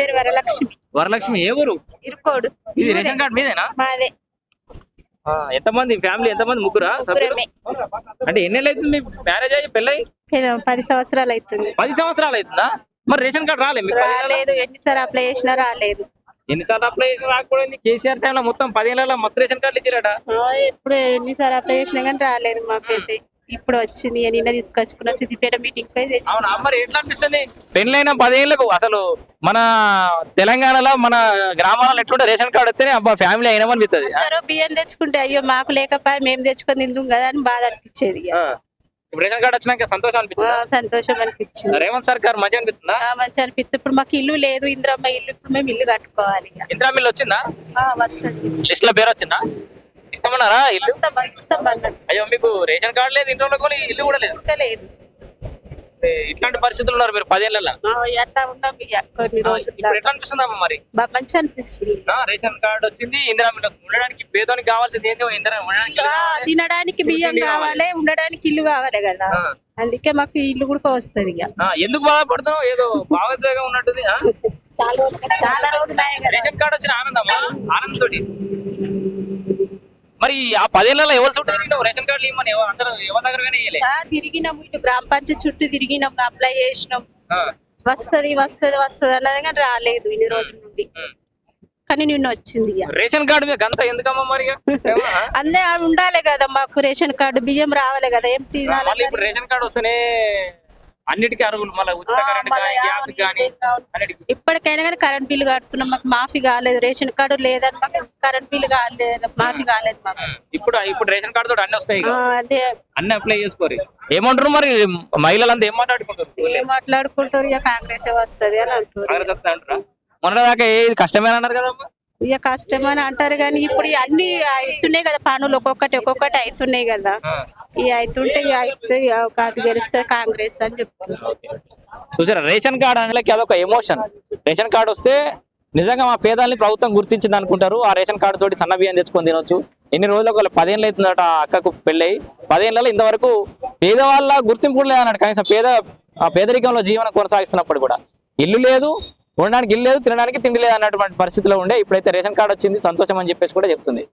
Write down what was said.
పేరు వరలక్ష్మి. వరలక్ష్మి ఏ ఊరు? ఇరుకోడు. ఇది రేషన్ కార్డ్ మీదేనా? మాదే. ఆ, ఎంతమంది ఫ్యామిలీ ఎంతమంది ముగ్గురా? సభ్యులు? ముగ్గురమే. అంటే ఎన్ని నెలలు అవుతుంది మీ మ్యారేజ్ అయ్యి పెళ్ళై పది సంవత్సరాలు అవుతుంది. పది సంవత్సరాలు అవుతుందా? మరి రేషన్ కార్డు రాలే మీకు? పదిహేను ఏళ్ళ? రాలేదు. ఎన్నిసార్లు అప్లై చేసినా రాలేదు. ఎన్నిసార్లు అప్లై చేసిన రాకపోయింది? కేసీఆర్ టైంలో మొత్తం పదిహేను మస్తు రేషన్ కార్డులు ఇచ్చారట. ఆ, ఎప్పుడు ఎన్నిసార్లు అప్లై చేసినా కానీ రాలేదు మాకైతే. ఇప్పుడు వచ్చింది నిన్న తీసుకొచ్చుకున్న సిద్దిపేట మీటింగ్ పోయి తెచ్చు అవునా? మరి ఎట్లా అనిపిస్తుంది పెళ్ళైన పదేళ్ళకు అసలు మన తెలంగాణలో మన గ్రామాలలో ఎట్లుంటే రేషన్ కార్డు వస్తేనే అబ్బా ఫ్యామిలీ అయినామని అనిపిస్తుంది అందరూ బియ్యం తెచ్చుకుంటే అయ్యో మాకు లేకపోయి మేము తెచ్చుకొని తిందాం కదా అని బాధ అనిపించేది ఇక. ఆ. ఇప్పుడు రేషన్ కార్డు వచ్చినాక సంతోషం ఆ, అనిపిస్తుంది సంతోషం అనిపించింది. రేవంత్ సర్కార్ అనిపిస్తుందా? ఆ, మంచి అనిపిస్తుంది. ఇప్పుడు మాకు ఇల్లు లేదు ఇంద్రమ్మ ఇల్లు ఇప్పుడు మేము ఇల్లు కట్టుకోవాలి ఇక. ఇందిరా మిల్లు వచ్చిందా? ఆ, వస్తుంది. లిస్ట్లో పేరు వచ్చిందా? ఇస్తామన్నారా ఇల్లు? ఇస్తాం ఇస్తాం అన్నట్టు. అయ్యో మీకు రేషన్ కార్డు లేదు ఇంట్లో కూడా ఇల్లు కూడా లేదు? ఇంకా లేదు. ఏ, ఇట్లాంటి పరిస్థితులు ఉన్నారు మీరు పదేళ్ళ ఆ, అట్లా ఉన్నాం ఇక కొన్ని రోజులు ఇప్పుడు ఎట్లా అనిపిస్తుందమ్మా మరి? బాగా మంచి అనిపిస్తుంది. ఆ, రేషన్ కార్డు వచ్చింది ఇందిరా వస్తుంది ఉండడానికి పేదోనికి కావాల్సింది ఏంటి? ఇందిరా ఉండడానికి ఆ. తినడానికి బియ్యం కావాలి. కావాలి ఉండడానికి ఇల్లు కావాలి కదా. ఆ. అందుకే మాకు ఇల్లు కూడా వస్తుంది ఇక. ఆ, ఎందుకు బాధపడుతున్నావు? ఏదో భావోద్వేగం ఉన్నట్టుంది ఆ? చాలా రోజులు చాలా రేషన్ కార్డు వచ్చిన ఆనందమా? ఆనందం తోటి. మరి ఆ పదేళ్ళలో ఎవరు చుట్టూ తిరిగినావు రేషన్ కార్డు ఇవ్వమని అందరూ ఎవరి దగ్గర కానీ ఇవ్వలే ఆ, తిరిగినాం ఇటు గ్రామ పంచాయతీ చుట్టూ తిరిగినాం అప్లై చేసినాం వస్తది వస్తది వస్తది అన్నది కానీ రాలేదు ఇన్ని రోజుల నుండి. కానీ నిన్న వచ్చింది రేషన్ కార్డు మీద గంత ఎందుకమ్మా మరి? అందే ఉండాలి కదా మాకు రేషన్ కార్డు బియ్యం రావాలి కదా ఏం తినాలి ఇప్పుడు రేషన్ కార్డు వస్తేనే అన్నిటికీ అరుగులు మళ్ళీ ఉచిత కరెంట్ గ్యాస్ కానీ ఇప్పటికైనా కానీ కరెంట్ బిల్లు కడుతున్నాం మాకు మాఫీ కాలేదు రేషన్ కార్డు లేదని మాకు కరెంట్ బిల్లు కాలేదు మాఫీ కాలేదు మాకు. ఇప్పుడు ఇప్పుడు రేషన్ కార్డు తోటి అన్ని వస్తాయి ఇక. ఆ, అదే. అన్ని అప్లై చేసుకోరు ఏమంటారు మరి? మహిళలంతా ఏం మాట్లాడుకుంటారు? ఏం మాట్లాడుకుంటారు? ఇక కాంగ్రెస్ వస్తది అని అంటారు కాంగ్రెస్ వస్తా అంటారా? మొన్న దాకా ఏది కష్టమేనా అన్నారు కదమ్మా ఇక కష్టం అని అంటారు కానీ ఇప్పుడు ఈ అన్ని అవుతున్నాయి కదా పనులు ఒక్కొక్కటి ఒక్కొక్కటి అవుతున్నాయి కదా. ఈ అవుతుంటే ఇక అవుతుంది కాదు గెలుస్తుంది కాంగ్రెస్ అని చెప్తున్నారు. చూసారా రేషన్ కార్డు అనేది అదొక ఎమోషన్ రేషన్ కార్డు వస్తే నిజంగా మా పేదల్ని ప్రభుత్వం గుర్తించింది అనుకుంటారు. ఆ రేషన్ కార్డు తోటి సన్న బియ్యం తెచ్చుకొని తినొచ్చు. ఎన్ని రోజులకు వాళ్ళ పదేళ్ళు అవుతుందట అక్కకు పెళ్ళయి పదేళ్ళలో ఇంతవరకు పేదవాళ్ళ గుర్తింపు కూడా లేదన్నట్టు. కనీసం పేద ఆ పేదరికంలో జీవనం కొనసాగిస్తున్నప్పుడు కూడా. ఇల్లు లేదు ఉండడానికి ఇల్లు లేదు తినడానికి తిండి లేదు అన్నటువంటి పరిస్థితిలో ఉండే. ఇప్పుడైతే రేషన్ కార్డు వచ్చింది సంతోషం అని చెప్పేసి కూడా చెప్తుంది.